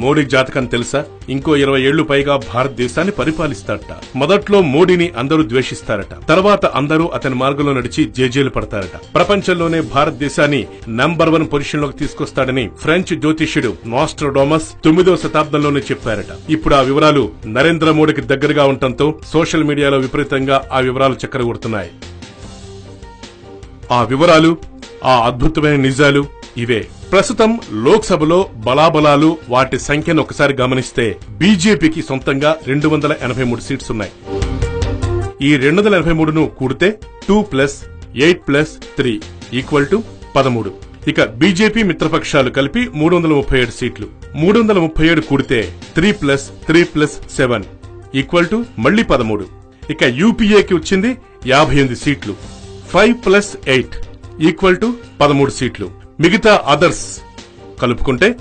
మోడీ జాతకం తెలుసా? ఇంకో ఇరవై ఏళ్ళు పైగా భారతదేశాన్ని పరిపాలిస్తారట. మొదట్లో మోడీని అందరూ ద్వేషిస్తారట. తర్వాత అందరూ అతని మార్గంలో నడిచి జేజేలు పడతారట. ప్రపంచంలోనే భారతదేశాన్ని నంబర్ వన్ పొజిషన్లోకి తీసుకొస్తాడని ఫ్రెంచ్ జ్యోతిష్యుడు నాస్ట్రోడామస్ తొమ్మిదవ శతాబ్దంలోనే చెప్పారట. ఇప్పుడు ఆ వివరాలు నరేంద్ర మోడీకి దగ్గరగా ఉండటంతో సోషల్ మీడియాలో విపరీతంగా ఆ వివరాలు చక్కర కొడుతున్నాయి. ఆ వివరాలు ఆ అద్భుతమైన నిజాలు ఇవే. ప్రస్తుతం లోక్సభలో బలాబలాలు వాటి సంఖ్యను ఒకసారి గమనిస్తే బీజేపీకి సొంతంగా రెండు వందల ఎనభై మూడు సీట్స్ ఉన్నాయి ఈ రెండు వందల ఎనభై మూడును కూడితే two plus eight plus three equal to పదమూడు. ఇక బీజేపీ మిత్రపక్షాలు కలిపి మూడు వందల ముప్పై ఏడు సీట్లు. మూడు వందల ముప్పై ఏడు కూడితే three plus three plus seven equal to మళ్ళీ పదమూడు. ఇక యూపీఏకి వచ్చింది యాభై ఎనిమిది సీట్లు. Five plus eight equal to పదమూడు సీట్లు. మిగతా అదర్స్ కలుపుకుంటే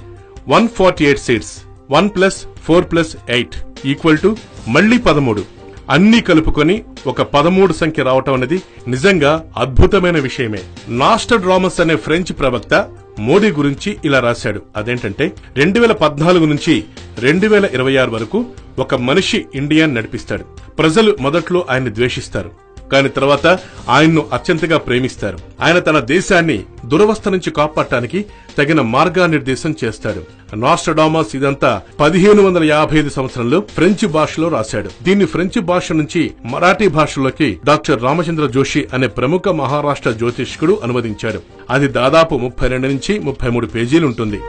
one forty eight seats one plus four plus eight equal to మళ్ళీ పదమూడు. అన్ని కలుపుకొని ఒక పదమూడు సంఖ్య రావటం అనేది నిజంగా అద్భుతమైన విషయమే. నాస్టర్ డ్రామస్ అనే ఫ్రెంచ్ ప్రవక్త మోడీ గురించి ఇలా రాశాడు. అదేంటంటే రెండు వేల పద్నాలుగు నుంచి రెండు వేల ఇరవై ఆరు వరకు ఒక మనిషి ఇండియాని నడిపిస్తాడు. ప్రజలు మొదట్లో ఆయన్ని ద్వేషిస్తారు. కాని తర్వాత ఆయన్ను అత్యంతగా ప్రేమిస్తారు. ఆయన తన దేశాన్ని దురవస్థ నుంచి కాపాడటానికి తగిన మార్గానిర్దేశం చేస్తాడు. నాస్టడామస్ ఇదంతా పదిహేను వందల యాభై ఐదు సంవత్సరంలో ఫ్రెంచ్ భాషలో రాశాడు. దీన్ని ఫ్రెంచ్ భాష నుంచి మరాఠీ భాషలోకి డాక్టర్ రామచంద్ర జోషి అనే ప్రముఖ మహారాష్ట్ర జ్యోతిష్కుడు అనువదించాడు. అది దాదాపు ముప్పై రెండు నుంచి ముప్పై మూడు పేజీలుంటుంది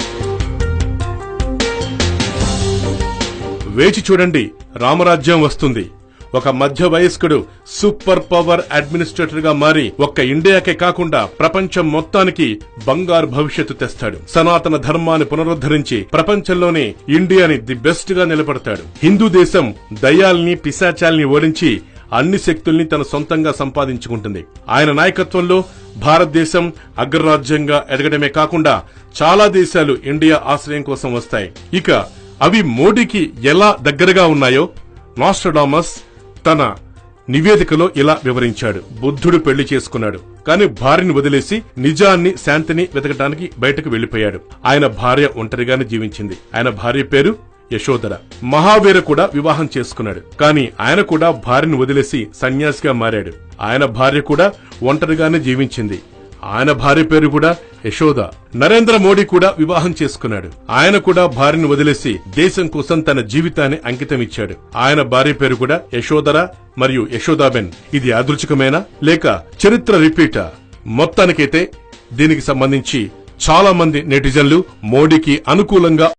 వేచి చూడండి. రామరాజ్యం వస్తుంది. ఒక మధ్య వయస్కుడు సూపర్ పవర్ అడ్మినిస్ట్రేటర్గా మారి ఒక్క ఇండియాకే కాకుండా ప్రపంచం మొత్తానికి బంగారు భవిష్యత్తు తెస్తాడు. సనాతన ధర్మాన్ని పునరుద్ధరించి ప్రపంచంలోనే ఇండియాని ది బెస్ట్గా నిలబడతాడు. హిందూ దేశం దయ్యాల్ని పిశాచాల్ని ఓడించి అన్ని శక్తుల్ని తన సొంతంగా సంపాదించుకుంటుంది. ఆయన నాయకత్వంలో భారతదేశం అగ్రరాజ్యంగా ఎదగడమే కాకుండా చాలా దేశాలు ఇండియా ఆశ్రయం కోసం వస్తాయి. ఇక అవి మోడీకి ఎలా దగ్గరగా ఉన్నాయో నాస్ట్రడామస్ తన నివేదికలో ఇలా వివరించాడు. బుద్ధుడు పెళ్ళి చేసుకున్నాడు కాని భార్యని వదిలేసి నిజాన్ని శాంతిని వెతకటానికి బయటకు వెళ్ళిపోయాడు ఆయన భార్య ఒంటరిగానే జీవించింది. ఆయన భార్య పేరు యశోధర. మహావీర కూడా వివాహం చేసుకున్నాడు కానీ ఆయన కూడా భార్యను వదిలేసి సన్యాసిగా మారాడు. ఆయన భార్య కూడా ఒంటరిగానే జీవించింది. ఆయన భార్య పేరు కూడా యశోద. నరేంద్ర మోడీ కూడా వివాహం చేసుకున్నాడు. ఆయన కూడా భార్యను వదిలేసి దేశం కోసం తన జీవితాన్ని అంకితం ఇచ్చాడు. ఆయన భార్య పేరు కూడా యశోదర మరియు యశోదాబెన్. ఇది యాదృచ్ఛికమేనా? లేక చరిత్ర రిపీటా? మొత్తానికైతే దీనికి సంబంధించి చాలా మంది నెటిజన్లు మోడీకి అనుకూలంగా